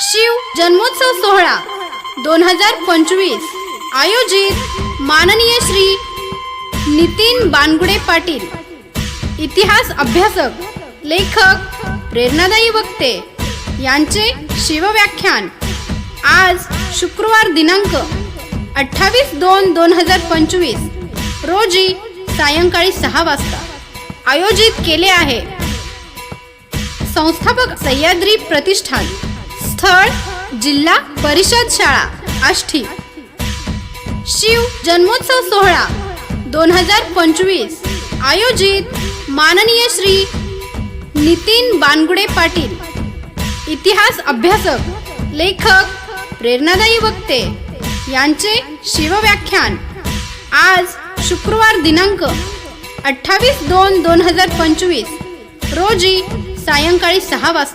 शिव जन्मोत्सव सोहळा दोन हजार पंचवीस. आयोजित माननीय श्री नितीन बानगुडे पाटील. इतिहास अभ्यासक लेखक प्रेरणादायी वक्ते यांचे शिवव्याख्यान. आज शुक्रवार दिनांक अठ्ठावीस दोन दोन हजार पंचवीस रोजी सायंकाळी सहा वाजता आयोजित केले आहे संस्थापक सह्याद्री प्रतिष्ठान. स्थळ जिल्हा परिषद शाळा आष्टी शिव जन्मोत्सव सोहळा दोन हजार पंचवीस. आयोजित माननीय श्री नितीन बानगुडे पाटील. इतिहास अभ्यासक लेखक प्रेरणादायी वक्ते. यांचे शिवव्याख्यान. आज शुक्रवार दिनांक अठ्ठावीस दोन दोन हजार पंचवीस रोजी सायंकाळी सहा वाजता.